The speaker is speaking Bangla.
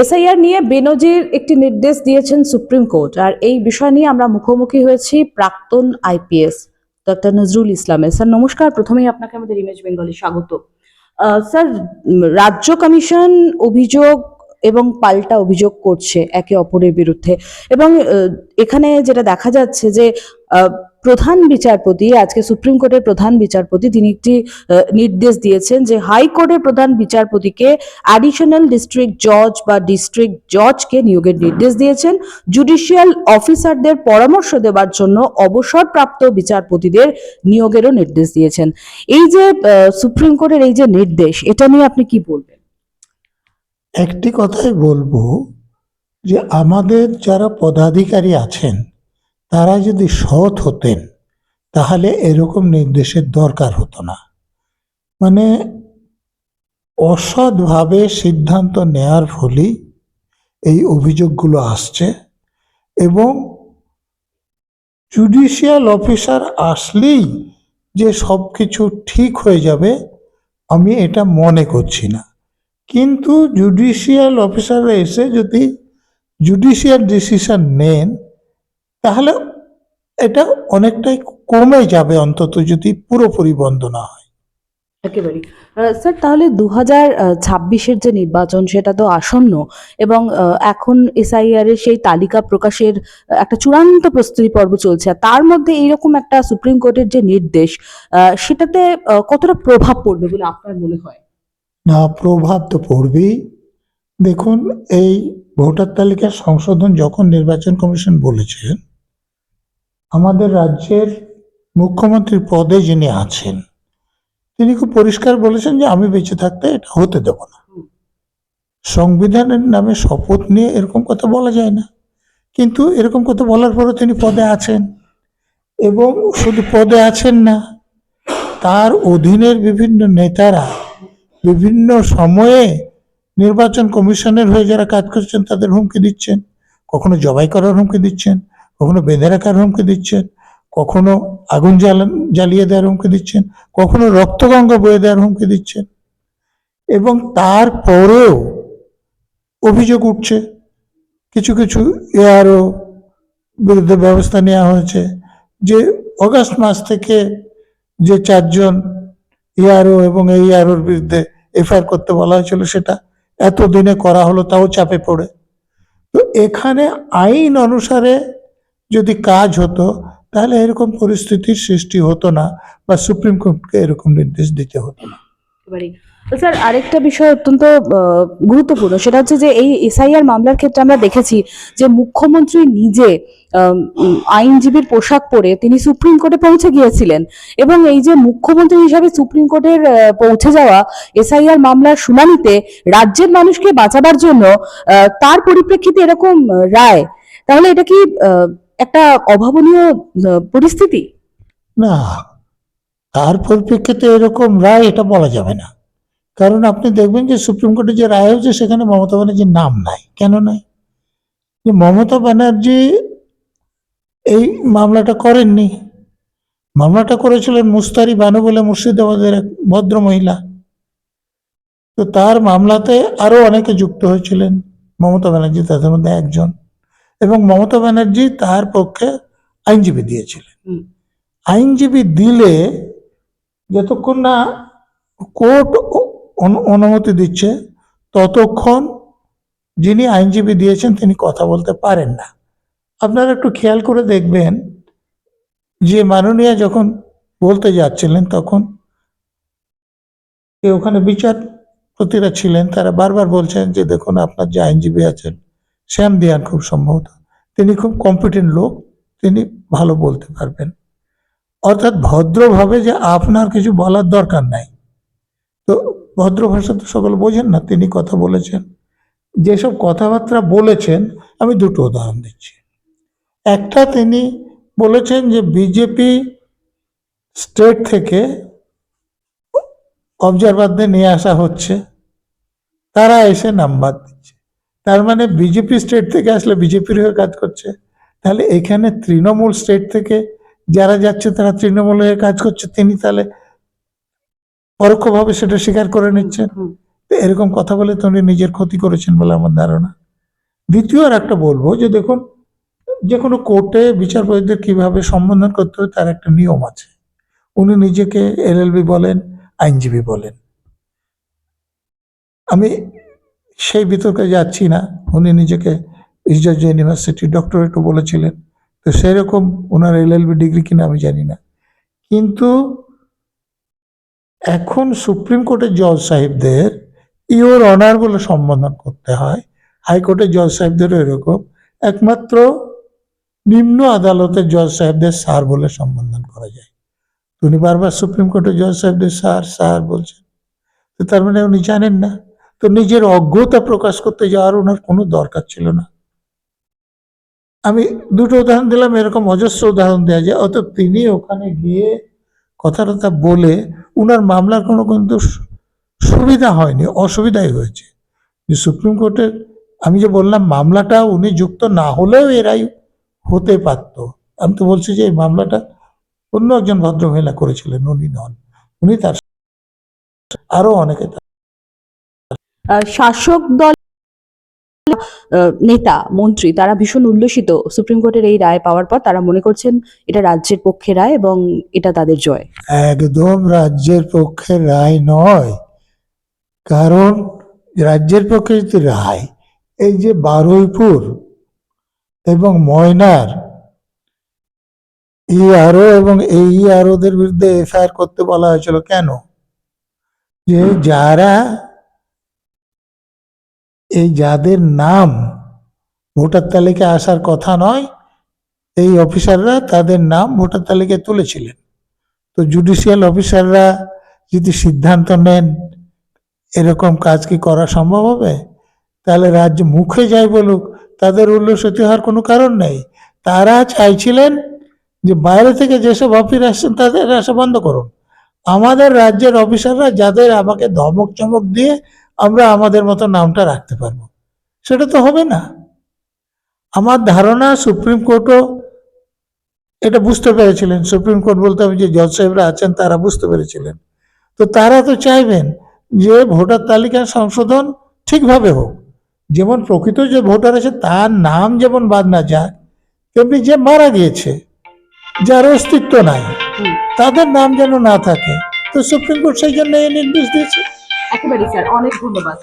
এসআইআর নিয়ে বেনজির একটি নির্দেশ দিয়েছেন সুপ্রিম কোর্ট, আর এই বিষয় নিয়ে আমরা মুখোমুখি হয়েছি প্রাক্তন আইপিএস ডক্টর নজরুল ইসলামের। স্যার, নমস্কার। প্রথমেই আপনাকে আমাদের ইমেজ বেঙ্গলে স্বাগত। স্যার রাজ্য কমিশন অভিযোগ এবং পাল্টা অভিযোগ করছে একে অপরের বিরুদ্ধে। এবং এখানে যেটা দেখা যাচ্ছে যে প্রধান বিচারপতি, আজকে সুপ্রিম কোর্টের প্রধান বিচারপতি, তিনি একটি নির্দেশ দিয়েছেন যে হাইকোর্টের প্রধান বিচারপতিকে অ্যাডিশনাল ডিস্ট্রিক্ট জজ বা ডিস্ট্রিক্ট জজকে নিয়োগের নির্দেশ দিয়েছেন। জুডিশিয়াল অফিসারদের পরামর্শ দেওয়ার জন্য অবসরপ্রাপ্ত বিচারপতিদের নিয়োগেরও নির্দেশ দিয়েছেন। এই যে সুপ্রিম কোর্টের এই যে নির্দেশ, এটা নিয়ে আপনি কি বলবেন? একটি কথাই বলব যে আমাদের যারা পদাধিকারী আছেন, তারা যদি সৎ হতেন, তাহলে এরকম নির্দেশের দরকার হতো না। মানে অসৎভাবে সিদ্ধান্ত নেয়ার ফলেই এই অভিযোগগুলো আসছে এবং জুডিশিয়াল অফিসার আসলেই যে সব কিছু ঠিক হয়ে যাবে, আমি এটা মনে করছি না। কিন্তু জুডিশিয়াল অফিসাররা এসে যদি জুডিশিয়াল ডিসিশন নেন, তাহলে এটা অনেকটাই কমে যাবে অন্তত যদি পুরোপুরি বন্ধ না হয়। একেবারেই। স্যার, তাহলে দু হাজার ছাব্বিশের যে নির্বাচন সেটা তো আসন্ন এবং এখন এসআইআর এর সেই তালিকা প্রকাশের একটা চূড়ান্ত প্রস্তুতি পর্ব চলছে। তার মধ্যে এইরকম একটা সুপ্রিম কোর্টের যে নির্দেশ সেটাতে কতটা প্রভাব পড়বে বলে আপনার মনে হয়? না প্রভাব তো পড়বেই। দেখুন, এই ভোটার তালিকার সংশোধন যখন নির্বাচন কমিশন বলেছেন আমাদের রাজ্যের মুখ্যমন্ত্রীর পদে যিনি আছেন, তিনি খুব পরিষ্কার বলেছেন যে আমি বেঁচে থাকতে এটা হতে দেব না। সংবিধানের নামে শপথ নিয়ে এরকম কথা বলা যায় না। কিন্তু এরকম কথা বলার পরও তিনি পদে আছেন। এবং শুধু পদে আছেন না, তার অধীনের বিভিন্ন নেতারা বিভিন্ন সময়ে নির্বাচন কমিশনের হয়ে যারা কাজ করছেন, তাদের হুমকি দিচ্ছেন। কখনো জবাই করার হুমকি দিচ্ছেন, কখনো বেঁধে রাখার হুমকি দিচ্ছেন, কখনো আগুন জ্বালান জ্বালিয়ে দেওয়ার হুমকি দিচ্ছেন, কখনো রক্তগঙ্গা বয়ে দেওয়ার হুমকি দিচ্ছেন। এবং তারপরেও অভিযোগ উঠছে, কিছু কিছু এআরও বিরুদ্ধে ব্যবস্থা নেওয়া হয়েছে যে অগাস্ট মাস থেকে যে চারজন ইআরও এবং এই ইআরওর বিরুদ্ধে এফআইআর করতে বলা হয়েছিল সেটা। এতদিনে করা হলো, তাও চাপে পড়ে। তো এখানে আইন অনুসারে যদি কাজ হতো, তাহলে এরকম পরিস্থিতির সৃষ্টি হতো না বা সুপ্রিম কোর্টকে এরকম নির্দেশ দিতে হতো না। স্যার, আরেকটা বিষয় অত্যন্ত গুরুত্বপূর্ণ। সেটা হচ্ছে যে এই এসআইআর মামলার ক্ষেত্রে আমরা দেখেছি যে মুখ্যমন্ত্রী নিজে আইনজীবীর পোশাক পরে তিনি সুপ্রিম কোর্টে পৌঁছে গিয়েছিলেন এবং এই যে মুখ্যমন্ত্রী হিসাবে সুপ্রিম কোর্টের পৌঁছে যাওয়া এসআইআর মামলার শুনানিতে রাজ্যের মানুষকে বাঁচাবার জন্য তার পরিপ্রেক্ষিতে এরকম রায়, তাহলে এটা কি একটা অভাবনীয় পরিস্থিতি? না, তার পরিপ্রেক্ষিতে এরকম রায় এটা বলা যাবে না। কারণ আপনি দেখবেন যে সুপ্রিম কোর্টে যে রায় হয়েছে সেখানে মমতা ব্যানার্জির নাম নাই। কেন নাই? যে মমতা ব্যানার্জি এই মামলাটা করেননি। মামলাটা করেছিলেন মুস্তারি বানু বলে মুর্শিদাবাদের এক ভদ্র মহিলা তো তার মামলাতে আরও অনেকে যুক্ত হয়েছিলেন মমতা ব্যানার্জি তাদের মধ্যে একজন। এবং মমতা ব্যানার্জি তার পক্ষে আইনজীবী দিয়েছিলেন। আইনজীবী দিলে যতক্ষণ না কোর্ট অনুমতি দিচ্ছে, ততক্ষণ যিনি আইনজীবী দিয়েছেন তিনি কথা বলতে পারেন না। আপনারা একটু খেয়াল করে দেখবেন যে মাননীয়া যখন বলতে যাচ্ছিলেন তখন ওখানে বিচারপতিরা ছিলেন, তারা বারবার বলছেন যে দেখুন আপনার যে আইনজীবী আছেন, শ্যাম দিয়ান খুব সম্ভবত, তিনি খুব কম্পিটেন্ট লোক, তিনি ভালো বলতে পারবেন। অর্থাৎ ভদ্রভাবে যে আপনার কিছু বলার দরকার নাই। তো ভদ্র ভাষা তো সকল বোঝেন না, তিনি কথা বলেছেন। যেসব কথাবার্তা বলেছেন, আমি দুটো উদাহরণ দিচ্ছি। একটা তিনি বলেছেন যে বিজেপি স্টেট থেকে অবজারভারদের নিয়ে আসা হচ্ছে, তারা এসে নাম্বার দিচ্ছে। তার মানে বিজেপি স্টেট থেকে আসলে বিজেপির হয়ে কাজ করছে। তাহলে এখানে তৃণমূল স্টেট থেকে যারা যাচ্ছে, তারা তৃণমূল হয়ে কাজ করছে। তিনি তাহলে পরোক্ষভাবে সেটা স্বীকার করে নিচ্ছেন। তো এরকম কথা বলে তো উনি নিজের ক্ষতি করেছেন বলে আমার ধারণা। দ্বিতীয় আর একটা বলব যে দেখুন যে কোনো কোর্টে বিচারপতিদের কীভাবে সম্বোধন করতে হবে তার একটা নিয়ম আছে। উনি নিজেকে এলএলবি বলেন আইনজীবী বলেন। আমি সেই বিতর্কে যাচ্ছি না উনি নিজেকে ইসরাজ ইউনিভার্সিটি ডক্টরেটও বলেছিলেন তো সেরকম ওনার এলএলবি ডিগ্রি কিনা আমি জানি না। কিন্তু এখন সুপ্রিম কোর্টের জজ সাহেবদের ইওর অনার বলে সম্বোধন করতে হয়। হাইকোর্টের জজ সাহেবদেরও এরকম। একমাত্র নিম্ন আদালতের জজ সাহেবদের স্যার বলে সম্বোধন করা যায়। উনি বারবার সুপ্রিম কোর্টের জজ সাহেবদের স্যার স্যার বলছেন। তো তার মানে উনি জানেন না। তো নিজের অজ্ঞতা প্রকাশ করতে যাওয়ার ওনার কোনো দরকার ছিল না। আমি দুটো উদাহরণ দিলাম, এরকম অজস্র উদাহরণ দেওয়া যায়। অত তিনি ওখানে গিয়ে কথা টথা বলে উনার মামলার কোনো কিন্তু সুবিধা হয়নি, অসুবিধাই হয়েছে। যে সুপ্রিম কোর্টের, আমি যে বললাম মামলাটা উনি যুক্ত না হলেও এরাই হতে পারতো। আমি তো বলছি যে এই মামলাটা অন্য একজন ভদ্রমহিলা করেছিলেন, উনি নন। উনি তার আরও অনেকে শাসক দল নেতা, মন্ত্রী, তারা ভীষণ উল্লসিত। সুপ্রিম কোর্টের এই রায় পাওয়ার পর তারা মনে করছেন এটা রাজ্যের পক্ষে রায় এবং এটা তাদের জয়। একদম রাজ্যের পক্ষে রায় নয়। কারণ রাজ্যের পক্ষে যদি রায়, এই যে বারুইপুর এবং ময়নার ইআরও এবং এই ইআরওদের বিরুদ্ধে এফআইআর করতে বলা হয়েছিল কেন? যে যারা এই যাদের নাম ভোটার তালিকায় আসার কথা নয়, এই অফিসাররা তাদের নাম ভোটার তালিকায় তুলেছিলেন। তো জুডিশিয়াল অফিসাররা যদি সিদ্ধান্ত নেন এরকম কাজ কি করা সম্ভব হবে, তাহলে রাজ্য মুখে যাই বলুক, তাদের উল্লসিত হওয়ার কোনো কারণ নেই। তারা চাইছিলেন যে বাইরে থেকে যেসব অফিস আসছেন তাদের আসা বন্ধ করুন। আমাদের রাজ্যের অফিসাররা যাদের আমাকে ধমক চমক দিয়ে আমরা আমাদের মতো নামটা রাখতে পারব। সেটা তো হবে না। আমার ধারণা সুপ্রিম কোর্টও এটা বুঝতে পেরেছিলেন। সুপ্রিম কোর্ট বলতে আমি যে জজ সাহেবরা আছেন তারা বুঝতে পেরেছিলেন। তো তারা তো চাইবেন যে ভোটার তালিকা সংশোধন ঠিকভাবে হোক। যেমন প্রকৃত যে ভোটার আছে তার নাম যেমন বাদ না যায় তেমনি যে মারা গিয়েছে যার অস্তিত্ব নাই তাদের নাম যেন না থাকে। তো সুপ্রিম কোর্ট সেই জন্য এই নির্দেশ দিয়েছে। একেবারে স্যার অনেক ধন্যবাদ।